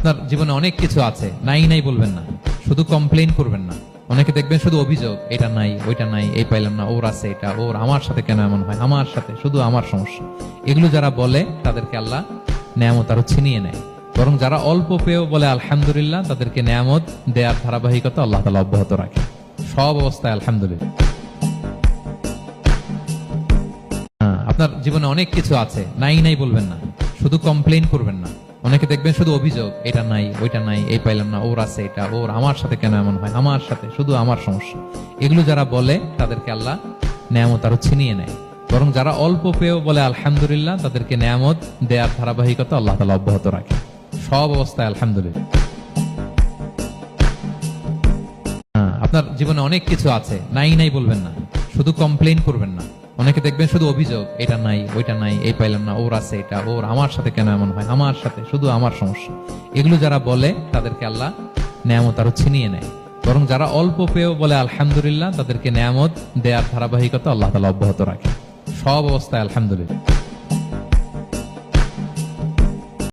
আপনার জীবনে অনেক কিছু আছে নাই নাই বলবেন না। শুধু কমপ্লেইন করবেন না। অনেকে দেখবেন শুধু অভিযোগ এটা নাই ওইটা নাই এই পাইলাম না ওর আছে এটা ওর আমার সাথে কেন এমন হয়? আমার সাথে শুধু আমার সমস্যা। এগুলো যারা বলে তাদেরকে আল্লাহ নেয়ামত আরও ছিনিয়ে নেয়। বরং যারা অল্প পেয়েও বলে আলহামদুলিল্লাহ তাদেরকে নেয়ামত দেয়ার ধারাবাহিকতা আল্লাহ তালা অব্যাহত রাখে। সব অবস্থায় আলহামদুলিল্লাহ। হ্যাঁ, আপনার জীবনে অনেক কিছু আছে নাই নাই বলবেন না। শুধু কমপ্লেইন করবেন না। অনেকে দেখবেন শুধু অভিযোগ এটা নাই ওইটা নাই এই পাইলাম না ওর আছে এটা ওর আমার সাথে কেন এমন হয়? আমার সাথে শুধু আমার সমস্যা। এগুলো যারা বলে তাদেরকে আল্লাহ নেয়ামত আরও ছিনিয়ে নেয়। বরং যারা অল্প পেয়েও বলে আলহামদুলিল্লাহ তাদেরকে নেয়ামত দেয়ার ধারাবাহিকতা আল্লাহ তালা অব্যাহত রাখে। সব অবস্থায় আলহামদুলিল্লাহ। হ্যাঁ, আপনার জীবনে অনেক কিছু আছে নাই নাই বলবেন না শুধু কমপ্লেন করবেন না। অনেকে দেখবেন শুধু অভিযোগ, এটা নাই, ওইটা নাই, এই পাইলাম না, ওর আছে এটা, ওর আমার সাথে কেন এমন হয়, আমার সাথে, শুধু আমার সমস্যা। এগুলো যারা বলে, তাদেরকে আল্লাহ নেয়ামত আরও ছিনিয়ে নেয়। বরং যারা অল্প পেয়েও বলে, আলহামদুলিল্লাহ, তাদেরকে নেয়ামত দেয়ার ধারাবাহিকতা আল্লাহ তালা অব্যাহত রাখে। সব অবস্থায় আলহামদুলিল্লাহ।